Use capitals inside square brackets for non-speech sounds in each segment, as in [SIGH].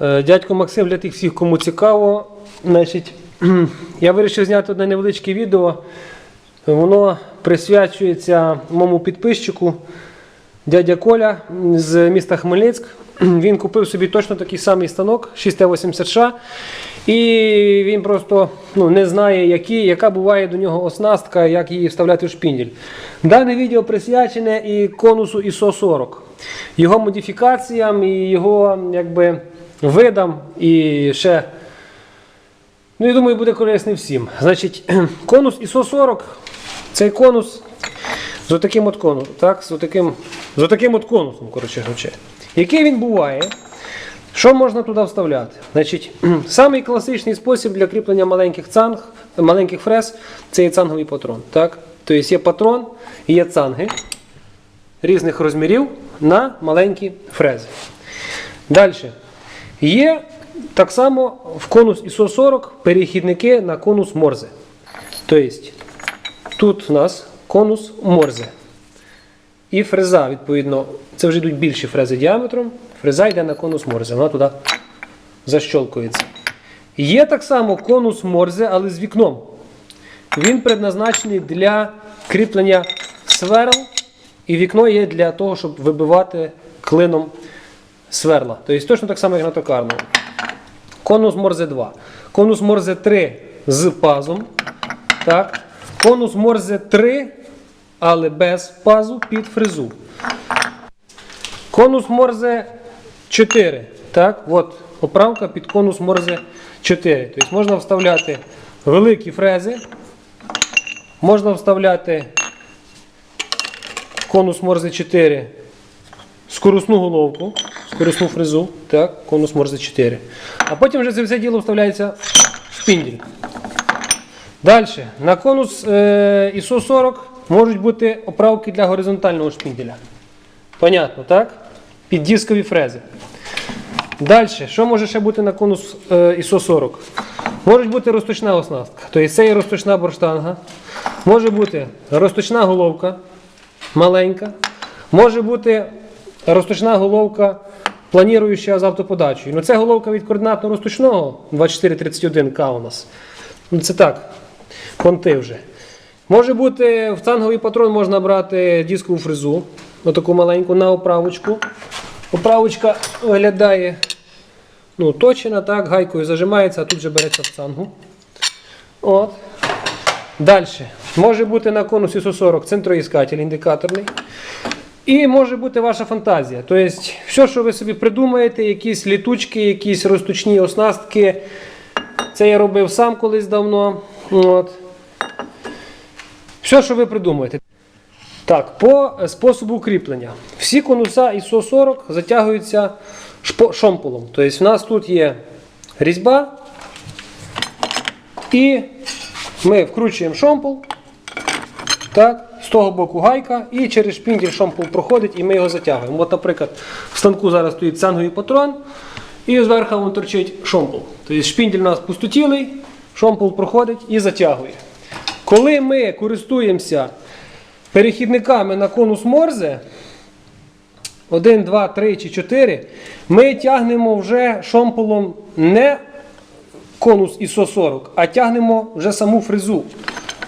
Е, Дядько Максим, для тих всіх, кому цікаво, значить, я вирішив зняти одне невеличке відео. Воно присвячується моєму підписчику дядя Коля з міста Хмельницьк. Він купив собі точно такий самий станок 6Т80Ш. І він просто ну, не знає, які, яка буває до нього оснастка, як її вставляти в шпіндель. Дане відео присвячене і конусу ISO 40, його модифікаціям і його якби, видам і ще. Ну, я думаю, буде корисним всім. Значить, [CLEARS THROAT] конус ISO 40, цей конус з отаким от конусом, так, з отаким, з отаким от конусом, коротше говорячи. Який він буває? Що можна туди вставляти? Значить, [CLEARS THROAT] самий класичний спосіб для кріплення маленьких цанг, маленьких фрез це є цанговий патрон. Так? Тобто є патрон і є цанги різних розмірів на маленькі фрези. Далі. Є так само в конус ISO 40 перехідники на конус Морзе. Тобто тут у нас конус Морзе. І фреза, відповідно, це вже йдуть більші фрези діаметром. Фреза йде на конус Морзе, вона туди защолкується. Є так само конус Морзе, але з вікном. Він предназначений для кріплення сверл, і вікно є для того, щоб вибивати клином сверла. Тобто точно так само, як на токарному. Конус Морзе 2. Конус Морзе 3 з пазом. Так. Конус Морзе 3, але без пазу під фрезу. Конус Морзе 4. Так, от оправка під конус Морзе 4. Тобто можна вставляти великі фрези, можна вставляти конус Морзе 4 скорусну головку, скорусну фрезу, так, конус Морзе 4. А потім вже це все діло вставляється в шпіндель. Далі, на конус е, ISO 40 можуть бути оправки для горизонтального шпінделя. Понятно, так? Під дискові фрези. Далі, що може ще бути на конус е, ISO 40? Може бути розточна оснастка. Тобто це є розточна борштанга. Може бути розточна головка маленька. Може бути розточна головка планіруюча з автоподачею. Ну, це головка від координатно розточного 2431К у нас. Ну, це так, понти вже. Може бути, в цанговий патрон можна брати дискову фрезу, отаку маленьку на оправочку. Оправочка виглядає ну, точена, так, гайкою зажимається, а тут же береться в цангу. От. Далі. Може бути на конусі 140 центроіскатель індикаторний. І може бути ваша фантазія. Тобто, все, що ви собі придумаєте, якісь літучки, якісь розточні оснастки. Це я робив сам колись давно. От. Все, що ви придумаєте. Так, по способу кріплення. Всі конуса ISO 40 затягуються шомполом. Тобто в нас тут є різьба. І ми вкручуємо шомпол. Так, з того боку гайка, і через шпіндель шомпол проходить, і ми його затягуємо. От, наприклад, в станку зараз стоїть цанговий патрон, і зверху він торчить шомпол. Тобто шпіндель у нас пустотілий, шомпол проходить і затягує. Коли ми користуємося перехідниками на конус Морзе, 1, 2, 3 чи 4, ми тягнемо вже шомполом не конус ISO 40, а тягнемо вже саму фрезу.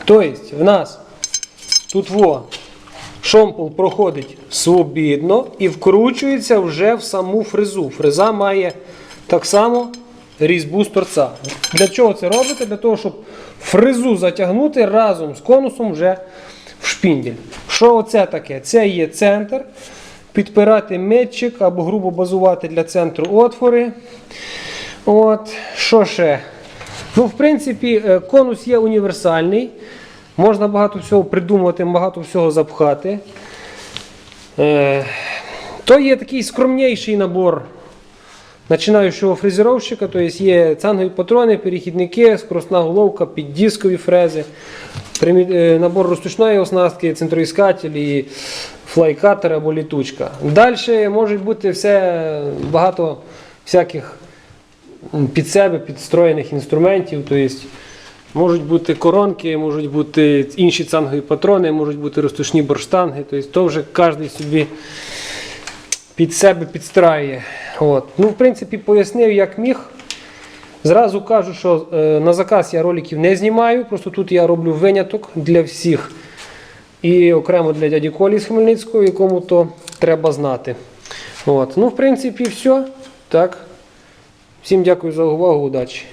Тобто в нас тут во, шомпол проходить свобідно і вкручується вже в саму фрезу. Фреза має так само різьбу з торця. Для чого це робите? Для того, щоб фрезу затягнути разом з конусом вже в шпіндель. Що це таке? Це є центр. Підпирати метчик або грубо базувати для центру отвори. От, що ще? Ну, в принципі, е, конус є універсальний. Можна багато всього придумати, багато всього запхати. Е, то є такий скромніший набор починаючого фрезеровщика, тобто є цангові патрони, перехідники, скоростна головка, піддискові фрези, е, набор розточної оснастки, центроіскатель флайкатер або літучка. Далі може бути все багато всяких під себе підстроєних інструментів. Тобто можуть бути коронки, можуть бути інші цангові патрони, можуть бути розточні борштанги. Тобто то вже кожен собі під себе підстраює. От. Ну, в принципі, пояснив, як міг. Зразу кажу, що е, на заказ я роликів не знімаю, просто тут я роблю виняток для всіх. І окремо для дяді Колі з Хмельницького, якому то треба знати. От. Ну, в принципі, все. Так. Всім дякую за увагу, удачі.